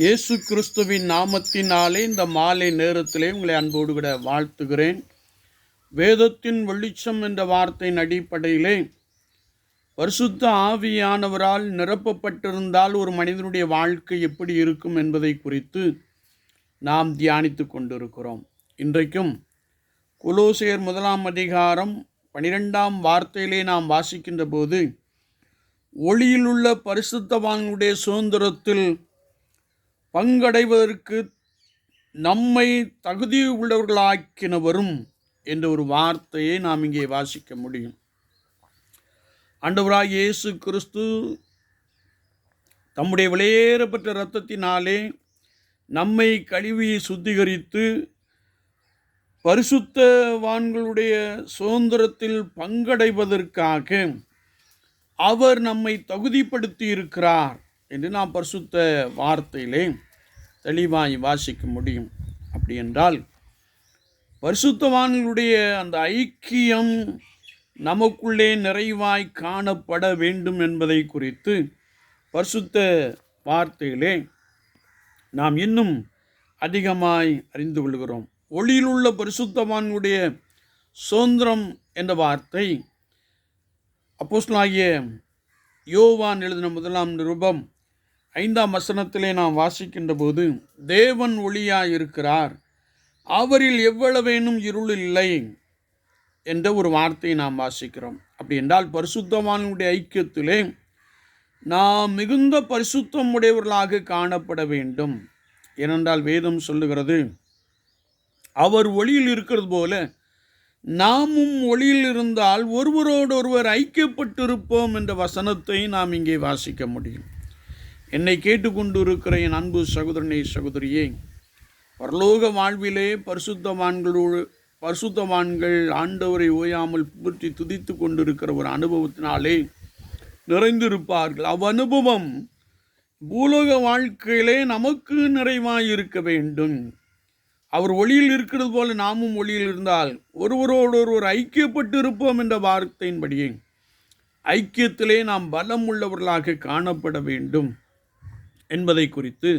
இயேசு கிறிஸ்துவின் நாமத்தினாலே இந்த மாலை நேரத்திலே உங்களை அன்போடு கூட வாழ்த்துகிறேன். வேதத்தின் வெளிச்சம் என்ற வார்த்தையின் அடிப்படையிலே பரிசுத்த ஆவியானவரால் நிரப்பப்பட்டிருந்தால் ஒரு மனிதனுடைய வாழ்க்கை எப்படி இருக்கும் என்பதை குறித்து நாம் தியானித்து கொண்டிருக்கிறோம். இன்றைக்கும் குலோசேர் முதலாம் அதிகாரம் பனிரெண்டாம் வார்த்தையிலே நாம் வாசிக்கின்ற போது ஒளியிலுள்ள பரிசுத்தவான்களுடைய சுதந்திரத்தில் பங்கடைவதற்கு நம்மை தகுதி உள்ளவர்களாக்கினவரும் என்ற ஒரு வார்த்தையை நாம் இங்கே வாசிக்க முடியும். ஆண்டவராய் இயேசு கிறிஸ்து தம்முடைய விலையேறப்பட்ட இரத்தத்தினாலே நம்மை கழுவி சுத்திகரித்து பரிசுத்தவான்களுடைய சுதந்திரத்தில் பங்கடைவதற்காக அவர் நம்மை தகுதிப்படுத்தி இருக்கிறார் என்று நாம் பரிசுத்த வார்த்தையிலே தெளிவாய் வாசிக்க முடியும். அப்படி என்றால் பரிசுத்தவான்களுடைய அந்த ஐக்கியம் நமக்குள்ளே நிறைவாய் காணப்பட வேண்டும் என்பதை குறித்து பரிசுத்த வார்த்தையிலே நாம் இன்னும் அதிகமாய் அறிந்து கொள்கிறோம். ஒளியிலுள்ள பரிசுத்தவான்களுடைய சுதந்திரம் என்ற வார்த்தை அப்போஸ்லாகிய யோவான் எழுதின முதலாம் நிருபம் ஐந்தாம் வசனத்திலே நாம் வாசிக்கின்ற போது தேவன் ஒளியாக இருக்கிறார் அவரில் எவ்வளவேனும் இருள் இல்லை என்ற ஒரு வார்த்தையை நாம் வாசிக்கிறோம். அப்படி என்றால் பரிசுத்தவான்களுடைய ஐக்கியத்திலே நாம் மிகுந்த பரிசுத்தம் உடையவர்களாக காணப்பட வேண்டும். ஏனென்றால் வேதம் சொல்லுகிறது அவர் ஒளியில் இருக்கிறது போல நாமும் ஒளியில் இருந்தால் ஒருவரோடு ஒருவர் ஐக்கியப்பட்டிருப்போம் என்ற வசனத்தை நாம் இங்கே வாசிக்க முடியும். என்னை கேட்டுக்கொண்டு இருக்கிற என் அன்பு சகோதரனை சகோதரியே பரலோக வாழ்விலே பரிசுத்தவான்களோடு பரிசுத்தவான்கள் ஆண்டவரை ஓயாமல் புற்றி துதித்து கொண்டிருக்கிற ஒரு அனுபவத்தினாலே நிறைந்திருப்பார்கள். அவ் அனுபவம் பூலோக வாழ்க்கையிலே நமக்கு நிறைவாயிருக்க வேண்டும். அவர் ஒளியில் இருக்கிறது போல நாமும் ஒளியில் இருந்தால் ஒருவரோடு ஒருவர் ஐக்கியப்பட்டு இருப்போம் என்ற வார்த்தையின்படியே ஐக்கியத்திலே நாம் பலம் உள்ளவர்களாக காணப்பட வேண்டும். என்பதை குறித்து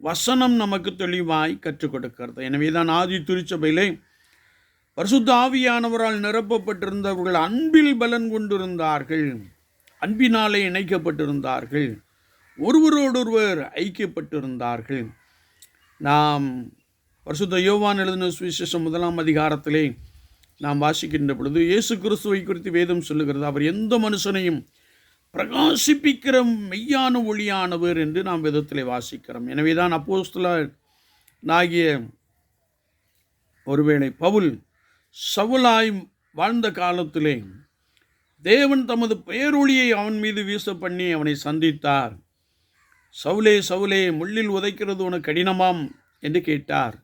வசனம் நமக்கு தெளிவாய் கற்றுக் கொடுக்கிறது. எனவே தான் ஆதி திருச்சபையிலே பரிசுத்த ஆவியானவரால் நிரப்பப்பட்டிருந்தவர்கள் அன்பில் பலன் கொண்டிருந்தார்கள். அன்பினாலே இணைக்கப்பட்டிருந்தார்கள். ஒருவரோடொருவர் ஐக்கியப்பட்டிருந்தார்கள். நாம் பரிசுத்த யோவான் எழுதின சுவிசேஷம் முதலாம் அதிகாரத்திலே நாம் வாசிக்கின்ற பொழுது இயேசு கிறிஸ்துவை குறித்து வேதம் சொல்லுகிறது. அவர் எந்த மனுஷனையும் பிரகாசிப்பிக்கிற மெய்யான ஒளியானவர் என்று நாம் விதத்தில் வாசிக்கிறோம். எனவே தான் அப்போஸ்தலர் நாகிய ஒருவேளை பவுல் சவுலாய் வாழ்ந்த காலத்திலே தேவன் தமது பேரொளியை அவன் மீது வீச பண்ணி அவனை சந்தித்தார். சவுலே சவுலே முள்ளில் உதைக்கிறது உனக்கு கடினமாம் என்று கேட்டார்.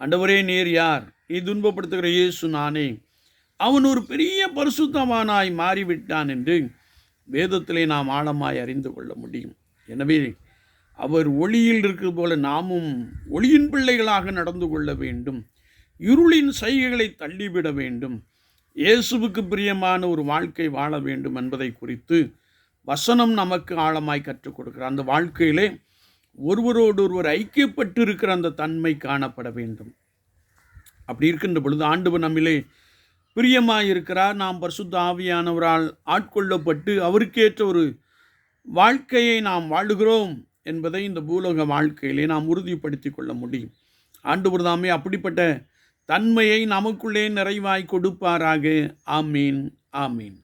அண்டவரே நீர் யார்? நீ துன்பப்படுத்துகிற இயேசு நானே. அவன் ஒரு பெரிய பரிசுத்தமானாய் மாறிவிட்டான் என்று வேதத்திலே நாம் ஆழமாய் அறிந்து கொள்ள முடியும். எனவே அவர் ஒளியில் இருக்கிறது போல நாமும் ஒளியின் பிள்ளைகளாக நடந்து கொள்ள வேண்டும். இருளின் சைகைகளை தள்ளிவிட வேண்டும். இயேசுவுக்கு பிரியமான ஒரு வாழ்க்கை வாழ வேண்டும் என்பதை குறித்து வசனம் நமக்கு ஆழமாய் கற்றுக் கொடுக்கிறார். அந்த வாழ்க்கையிலே ஒருவரோடு ஒருவர் ஐக்கியப்பட்டு இருக்கிற அந்த தன்மை காணப்பட வேண்டும். அப்படி இருக்கின்ற பொழுது ஆண்டவர் நம்மிலே பிரியமாயிருக்கிறார். நாம் பரிசுத்த ஆவியானவரால் ஆட்கொள்ளப்பட்டு அவருக்கேற்ற ஒரு வாழ்க்கையை நாம் வாழுகிறோம் என்பதை இந்த பூலோக வாழ்க்கையிலே நாம் உறுதிப்படுத்தி கொள்ள முடியும். ஆண்டு தாமே அப்படிப்பட்ட தன்மையை நமக்குள்ளே நிறைவாய் கொடுப்பாராக. ஆமீன் ஆமீன்.